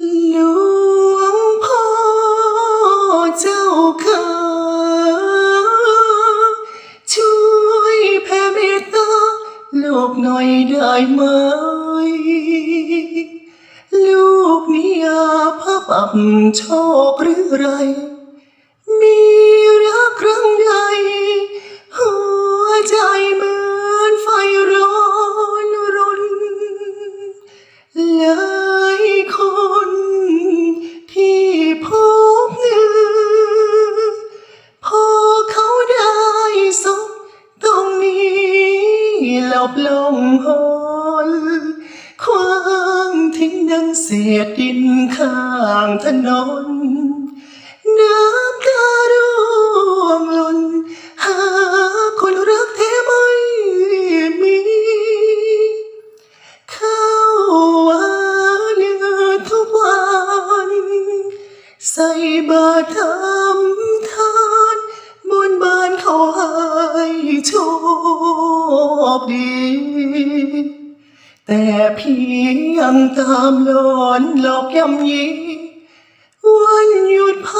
หลวงพ่อเจ้าค่ะช่วยแผ่เมตตาลูกหน่อยได้ไหม ลูกนี่อาภัพอับโชคหรือไร มีรักครั้งใด นี้หลบลงหนคว้างทิ้งดังเศษดินข้างถนน น้ำตาร่วงหล่นหาคนรักแท้ไม่มี เข้าวันเนื้อทุกวัน ใส่บาตรทำทานบนบานเขาให้โช คดี แต่พี่ยังตามหลอนหลอกย่ำยีวันหยุดพั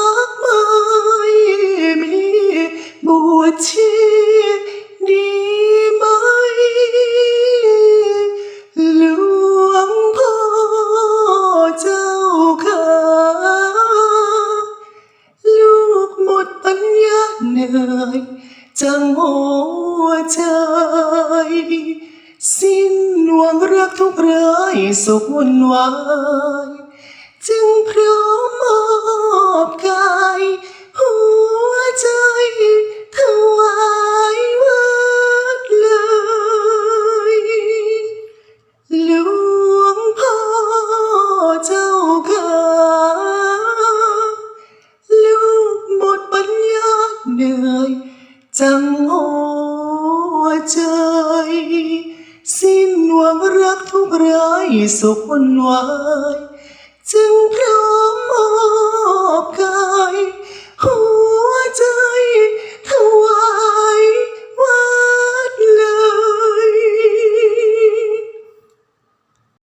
จังหัวใจ สิ้นหวังรักทุกรายสุขวุ่นวาย จึงพร้อ สังหัวใจ สิ้นหวังรักทุกรายสุขวุ่นวายจึงพร้อมมอบกา